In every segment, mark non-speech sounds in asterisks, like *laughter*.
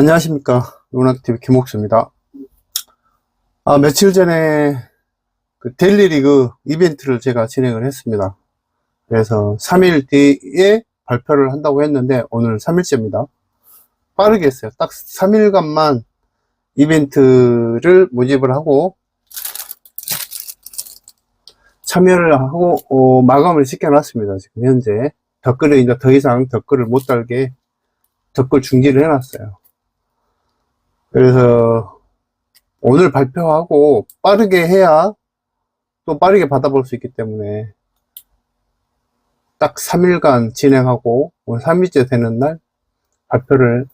안녕하십니까. 문학TV 김옥수입니다. 아, 며칠 전에 그 데일리 리그 이벤트를 제가 진행을 했습니다. 그래서 3일 뒤에 발표를 한다고 했는데 오늘 3일째입니다. 빠르게 했어요. 딱 3일간만 이벤트를 모집을 하고 참여를 하고 어, 마감을 시켜놨습니다. 지금 현재 댓글에 이제 더 이상 댓글을 못 달게 댓글 중지를 해놨어요. 그래서 오늘 발표하고 빠르게 해야 또 빠르게 받아볼 수 있기 때문에 딱 3일간 진행하고 오늘 3일째 되는 날 발표를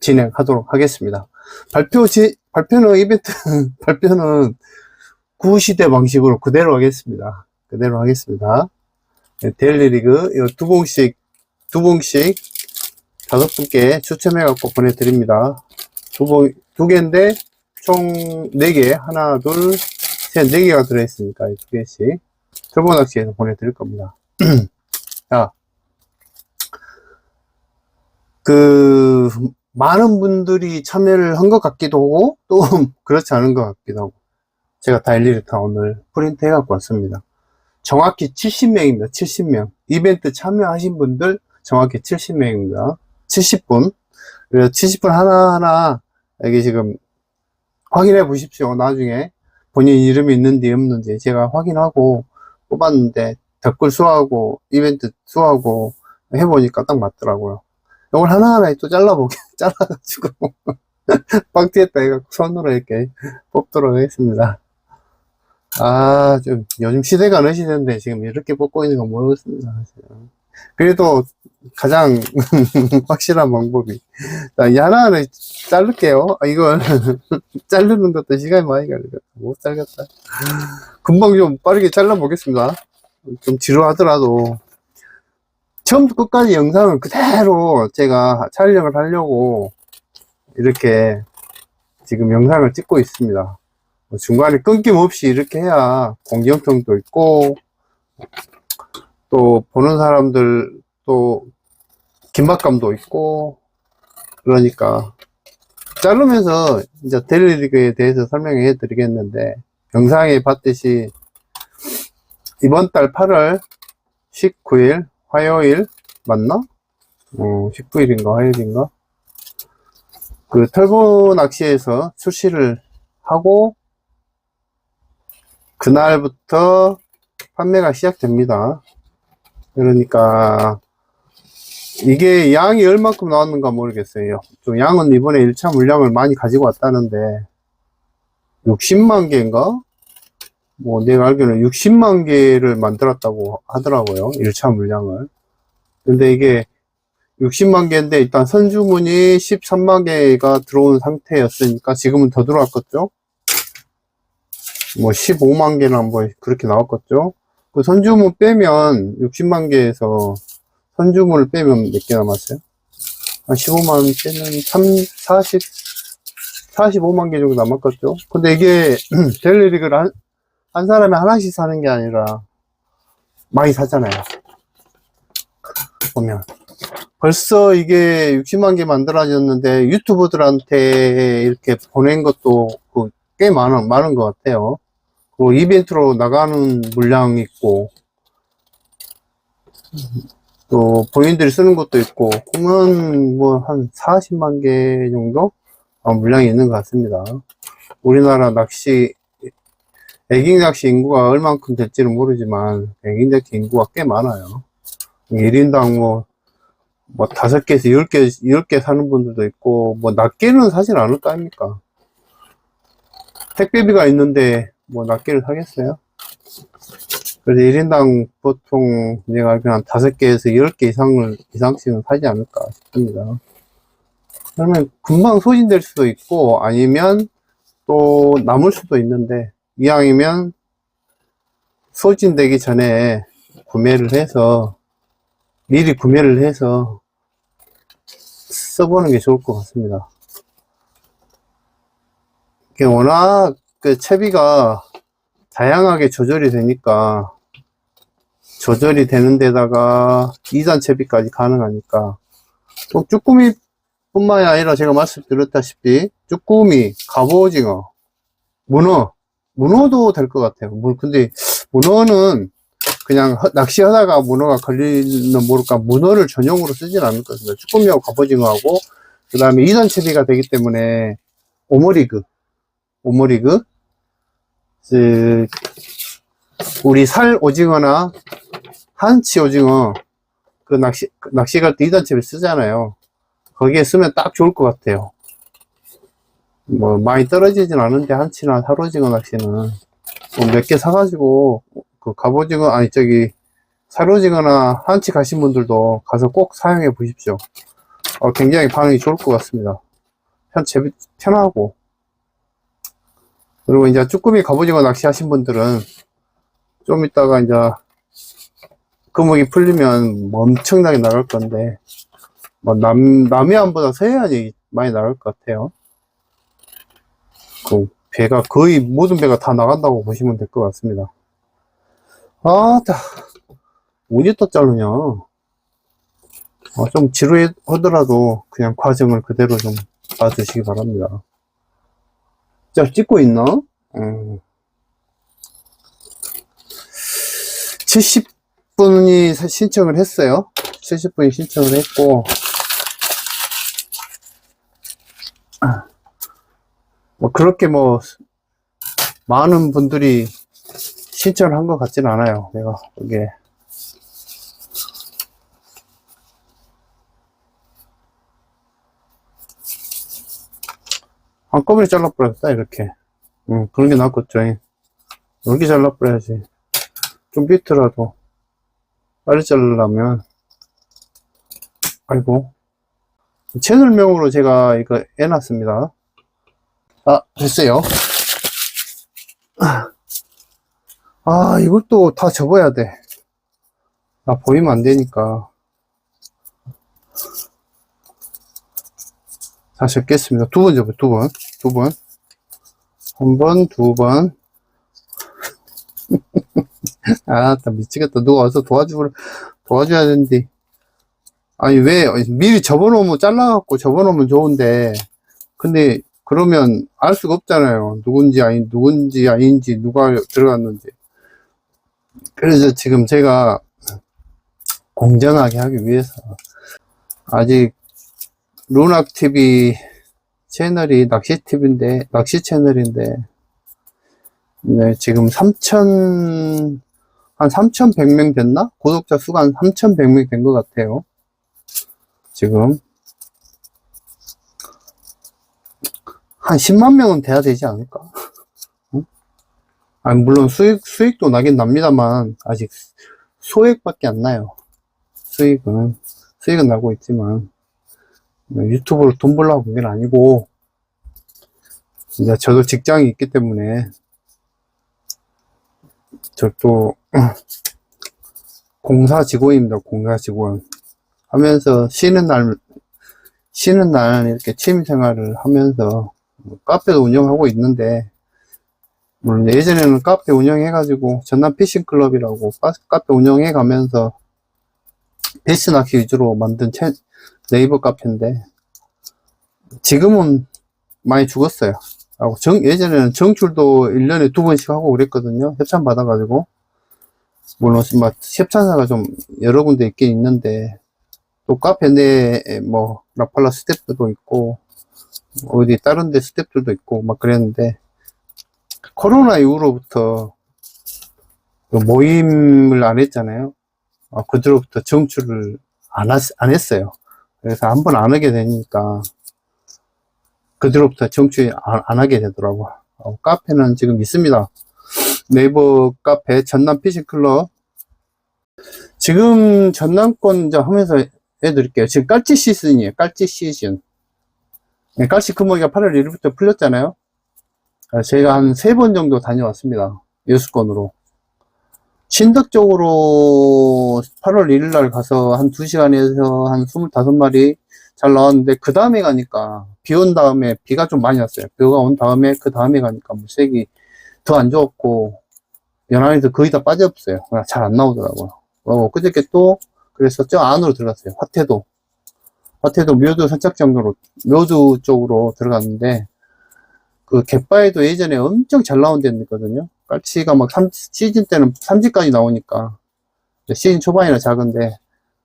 진행하도록 하겠습니다. 발표 지, 발표는 이벤트 *laughs* 발표는 구시대 방식으로 그대로 하겠습니다. 그대로 하겠습니다. 네, 데일리 리그 두 봉씩 두 봉씩 다섯 분께 추첨해 갖고 보내드립니다. 두 봉, 두 개인데 총 네 개, 하나, 둘, 셋, 네 개가 들어있으니까 두 개씩 turbo낚시에서 보내드릴 겁니다. *clears throat* 자, 그 많은 분들이 참여를 한 것 같기도 하고 또 *laughs* 그렇지 않은 것 같기도 하고 제가 다 일일이 다 오늘 프린트 해 갖고 왔습니다. 정확히 70명입니다. 70명. 이벤트 참여하신 분들 정확히 70명입니다. 70분. 그래서 70분 하나하나 여기 지금 확인해 보십시오. 나중에 본인 이름이 있는지 없는지 제가 확인하고 뽑았는데 댓글 수하고 이벤트 수하고 해보니까 딱 맞더라고요. 이걸 하나하나 또 잘라보게, *laughs* 잘라가지고 *laughs* 빵티에다 해갖고 손으로 이렇게 뽑도록 하겠습니다. 아, 좀, 요즘 시대가 어느 시대인데 지금 이렇게 뽑고 있는 건 모르겠습니다. 그래도 가장 *laughs* 확실한 방법이. 자, 이 하나하나 자를게요. 아, 이걸 *laughs* 자르는 것도 시간이 많이 걸리겠다. 못 자르겠다. 금방 좀 빠르게 잘라 보겠습니다. 좀 지루하더라도. 처음부터 끝까지 영상을 그대로 제가 촬영을 하려고 이렇게 지금 영상을 찍고 있습니다. 뭐 중간에 끊김없이 이렇게 해야 공정성도 있고 또 보는 사람들 또 긴박감도 있고 그러니까 자르면서 이제 델리리그에 대해서 설명해 드리겠는데 영상에 봤듯이 이번 달 8월 19일 화요일 맞나? 어, 19일인가 화요일인가? 그 털보 낚시에서 출시를 하고 그날부터 판매가 시작됩니다. 그러니까 이게 양이 얼만큼 나왔는가 모르겠어요. 좀 양은 이번에 1차 물량을 많이 가지고 왔다는데 60만 개인가? 뭐 내가 알기로는 60만 개를 만들었다고 하더라고요. 1차 물량을. 근데 이게 60만 개인데 일단 선주문이 13만 개가 들어온 상태였으니까 지금은 더 들어왔겠죠? 뭐 15만 개나 뭐 그렇게 나왔겠죠? 그 선주문 빼면 60만 개에서 선주문을 빼면 몇 개 남았어요? 한 15만 개는 3, 40, 45만 개 정도 남았겠죠? 근데 이게 *clears throat* 델리리그를 한, 한 사람이 하나씩 사는 게 아니라 많이 사잖아요. 보면. 벌써 이게 60만 개 만들어졌는데 유튜버들한테 이렇게 보낸 것도 그꽤 많은, 많은 것 같아요. 그리고 이벤트로 나가는 물량이 있고, 또 본인들이 쓰는 것도 있고, 그러면 뭐한 40만 개 정도 아, 물량이 있는 것 같습니다. 우리나라 낚시, 애깅 낚시 인구가 얼만큼 될지는 모르지만, 애깅 낚시 인구가 꽤 많아요. 1인당 뭐, 뭐, 다섯 개에서 열 개, 열 개 사는 분들도 있고, 뭐, 낱개는 사실 않을 거 아닙니까? 택배비가 있는데, 뭐, 낱개를 사겠어요? 그래서 1인당 보통 내가 알기로 한 다섯 개에서 열개 이상을, 이상씩은 사지 않을까 싶습니다. 그러면 금방 소진될 수도 있고, 아니면 또 남을 수도 있는데, 이왕이면 소진되기 전에 구매를 해서, 미리 구매를 해서 써보는 게 좋을 것 같습니다. 워낙 그 채비가 다양하게 조절이 되니까 조절이 되는 데다가 2단 채비까지 가능하니까 또 쭈꾸미 뿐만이 아니라 제가 말씀드렸다시피 쭈꾸미, 갑오징어, 문어, 문어도 될 것 같아요. 물- 근데 문어는 그냥 허- 낚시하다가 문어가 걸리는 모를까 문어를 전용으로 쓰진 않을 것같습니다 쭈꾸미하고 갑오징어하고 그 다음에 2단 채비가 되기 때문에 오머리그, 오머리그, 그, 우리 살 오징어나 한치 오징어 그 낚시 그 낚시 갈때 2단 채비 쓰잖아요. 거기에 쓰면 딱 좋을 것 같아요. 뭐 많이 떨어지진 않은데 한치나 살 오징어 낚시는 뭐 몇 개 사가지고 그 갑오징어 아니 저기 살 오징어나 한치 가신 분들도 가서 꼭 사용해 보십시오. 어, 굉장히 반응이 좋을 것 같습니다. 편 재미 편하고 그리고 이제 쭈꾸미 갑오징어 낚시 하신 분들은 좀 이따가 이제 금목이 풀리면 뭐 엄청나게 나갈 건데 뭐 남, 남해안보다 서해안이 많이 나갈 것 같아요. 그 배가 거의 모든 배가 다 나간다고 보시면 될 것 같습니다. 아, 다 언제 또 자르냐? 아, 좀 지루하더라도 그냥 과정을 그대로 좀 봐주시기 바랍니다. 자, 찍고 있나? 음. 70분이 신청을 했어요. 70분이 신청을 했고, 뭐, 그렇게 뭐, 많은 분들이 신청을 한 것 같진 않아요. 내가, 이게. 한꺼번에 잘라버렸다, 이렇게. 응, 그런 게 낫겠죠. 이렇게 잘라버려야지. 좀 비트라도. 빨리 자르려면. 아이고. 채널명으로 제가 이거 해놨습니다. 아, 됐어요. 아, 또다 접어야 돼. 나 보이면 안 되니까. 다 접겠습니다. 두번 접어요, 두 번. 두 번. 한 번, 두 번. *laughs* 아, 나 미치겠다. 누가 와서 도와주, 도와줘야 되는데. 아니, 왜, 미리 접어놓으면, 잘라갖고 접어놓으면 좋은데, 근데, 그러면 알 수가 없잖아요. 누군지 아닌, 누군지 아닌지, 누가 들어갔는지. 그래서 지금 제가 공정하게 하기 위해서, 아직, 루낙TV 채널이 낚시TV인데, 낚시 채널인데, 네, 지금 3,000, 한 3,100명 됐나? 구독자 수가 한 3,100명 된 것 같아요. 지금. 한 10만 명은 돼야 되지 않을까? 응? 아니, 물론 수익, 수익도 나긴 납니다만, 아직 소액밖에 안 나요. 수익은. 수익은 나고 있지만, 유튜브로 돈 벌려고 본게 아니고, 이제 저도 직장이 있기 때문에, 저 또 *clears throat* 공사 직원입니다. 공사 직원 하면서 쉬는 날 쉬는 날 이렇게 취미 생활을 하면서 뭐 카페도 운영하고 있는데 물론 예전에는 카페 운영해 가지고 전남 피싱 클럽이라고 카- 카페 운영해 가면서 피스 낚시 위주로 만든 채- 네이버 카페인데 지금은 많이 죽었어요. 정, 예전에는 정출도 1년에 두 번씩 하고 그랬거든요. 협찬 받아가지고. 물론, 막, 협찬사가 좀 여러 군데 있긴 있는데, 또 카페 내에 뭐, 라팔라 스텝들도 있고, 어디 다른 데 스텝들도 있고, 막 그랬는데, 코로나 이후로부터 그 모임을 안 했잖아요. 아, 그 뒤로부터 정출을 안, 하, 안 했어요. 그래서 한 번 안 하게 되니까, 그 뒤로부터 정치 안, 안 하게 되더라고. 어, 카페는 지금 있습니다. 네이버 카페 전남 피싱클럽. 지금 전남권 이제 하면서 해드릴게요. 지금 깔치 시즌이에요. 깔치 시즌. 네, 깔치 금어기가 8월 1일부터 풀렸잖아요. 아, 제가 한 세 번 정도 다녀왔습니다. 여수권으로. 신덕 쪽으로 8월 1일 날 가서 한 2시간에서 한 25마리 잘 나왔는데 그 다음에 가니까 비 온 다음에 비가 좀 많이 왔어요. 비가 온 다음에 그 다음에 가니까 물색이 더 안 좋았고 연안에도 거의 다 빠져없어요. 잘 안 나오더라고요. 어, 그저께 또 그래서 저 안으로 들어갔어요. 화태도 밭에도 묘두 선착장으로, 묘두 쪽으로 들어갔는데, 그 갯바에도 예전에 엄청 잘 나온 데는 있거든요. 깔치가 막 삼, 시즌 때는 3지까지 나오니까, 시즌 초반이나 작은데,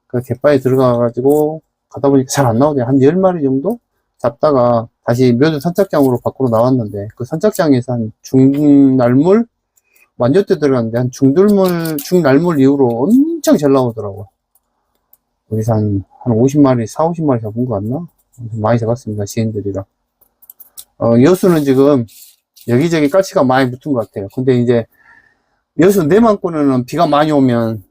그 갯바에 들어가가지고, 가다 보니까 잘 안 나오더라고요. 한 10마리 정도 잡다가 다시 묘두 선착장으로 밖으로 나왔는데, 그 선착장에서 한 중날물, 완전 때 들어갔는데, 한 중들물, 중날물 이후로 엄청 잘 나오더라고요. 여기서 한, 한 50마리, 4, 50마리 잡은 거 같나? 많이 잡았습니다, 지인들이랑. 어, 여수는 지금 여기저기 깔치가 많이 붙은 것 같아요. 근데 이제 여수 내만권에는 비가 많이 오면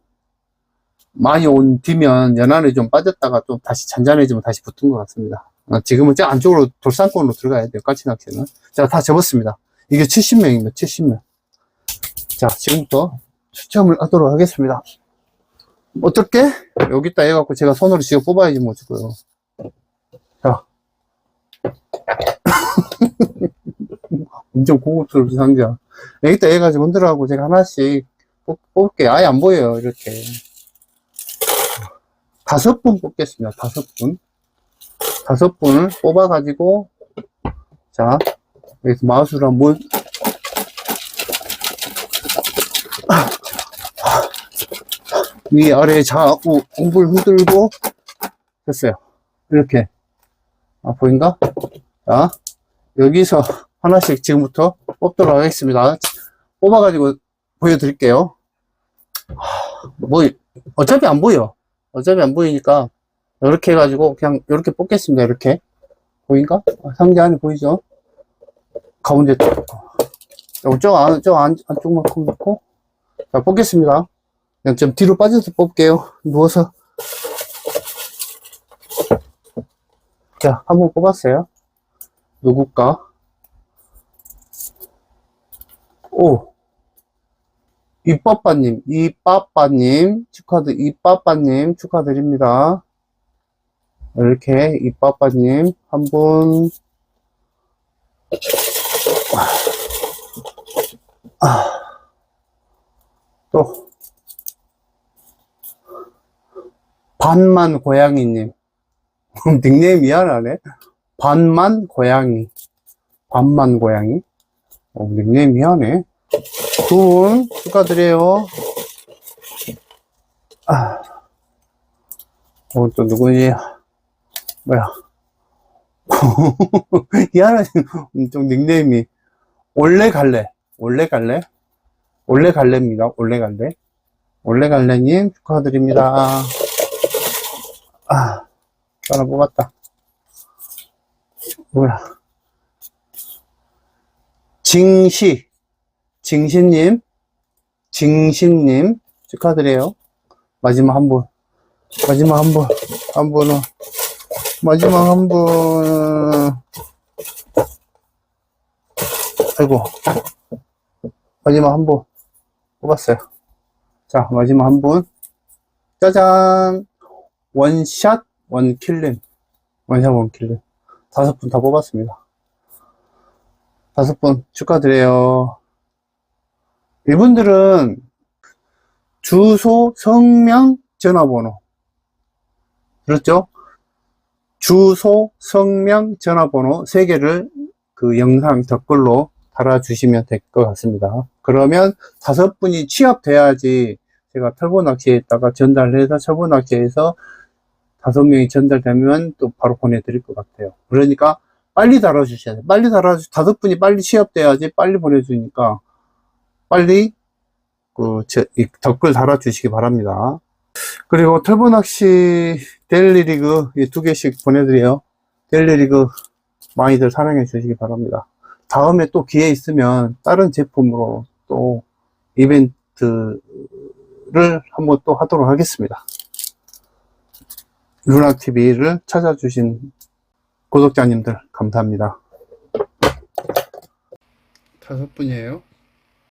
많이 온 뒤면 연안에 좀 빠졌다가 또 다시 잔잔해지면 다시 붙은 것 같습니다. 어, 지금은 저 안쪽으로 돌산권으로 들어가야 돼요. 깔치 낚시는. 자, 다 접었습니다. 이게 70명입니다. 70명. 자, 지금부터 추첨을 하도록 하겠습니다. 어떻게? 여기다 해갖고 제가 손으로 지금 뽑아야지 뭐 지고요. 자. *laughs* 엄청 고급스러운 상자. 여기다 해가지고 흔들어가고 제가 하나씩 뽑, 뽑을게요. 아예 안 보여요. 이렇게. 다섯 분 뽑겠습니다. 다섯 분. 다섯 분을 뽑아가지고, 자, 여기서 마우스로 한번, 위, 아래, 좌우, 공불 흔들고, 됐어요. 이렇게. 아, 보인가? 자, 여기서 하나씩 지금부터 뽑도록 하겠습니다. 뽑아가지고 보여드릴게요. 하, 뭐, 어차피 안 보여. 어차피 안 보이니까, 이렇게 해가지고, 그냥, 이렇게 뽑겠습니다. 이렇게. 보인가? 아, 상자 안에 보이죠? 가운데, 저, 저 안, 저 안, 안쪽만큼 넣고, 자, 뽑겠습니다. 그냥 좀 뒤로 빠져서 뽑을게요. 누워서. 자, 한번 뽑았어요. 누굴까? 오. 이빠빠님, 이빠빠님, 축하드, 이빠빠님, 축하드립니다. 이렇게, 이빠빠님, 한 분. 아. 또. 반만 고양이님. *laughs* 닉네임 미안하네. 반만 고양이. 반만 고양이. 어, 닉네임 미안해. 두분 축하드려요. 아. 어, 또 누구니? 뭐야. *laughs* 미안하지. 좀 닉네임이. 올레 갈래. 올레 갈래. 올레 갈래입니다. 올레 갈래. 올레 갈래님 축하드립니다. 아, 하나 뽑았다. 뭐야. 징시, 징시님, 징신님, 축하드려요. 마지막 한 분, 마지막 한 분, 한 분은, 마지막 한 분, 아이고, 마지막 한 분, 뽑았어요. 자, 마지막 한 분, 짜잔! 원샷 원킬링 원샷 원킬링 다섯 분 다 뽑았습니다 다섯 분 축하드려요 이분들은 주소 성명 전화번호 그렇죠 주소 성명 전화번호 세 개를 그 영상 댓글로 달아주시면 될 것 같습니다 그러면 다섯 분이 취합돼야지 제가 털보 낚시에다가 전달해서 철보 낚시에서 다섯 명이 전달되면 또 바로 보내드릴 것 같아요. 그러니까 빨리 달아주셔야 돼요. 빨리 달아주, 다섯 분이 빨리 취업돼야지 빨리 보내주니까 빨리 그, 댓글 달아주시기 바랍니다. 그리고 털보 낚시 데일리 리그 이 두 개씩 보내드려요. 데일리 리그 많이들 사랑해 주시기 바랍니다. 다음에 또 기회 있으면 다른 제품으로 또 이벤트를 한번 또 하도록 하겠습니다. 루나TV를 찾아주신 구독자님들 감사합니다. 다섯 분이에요.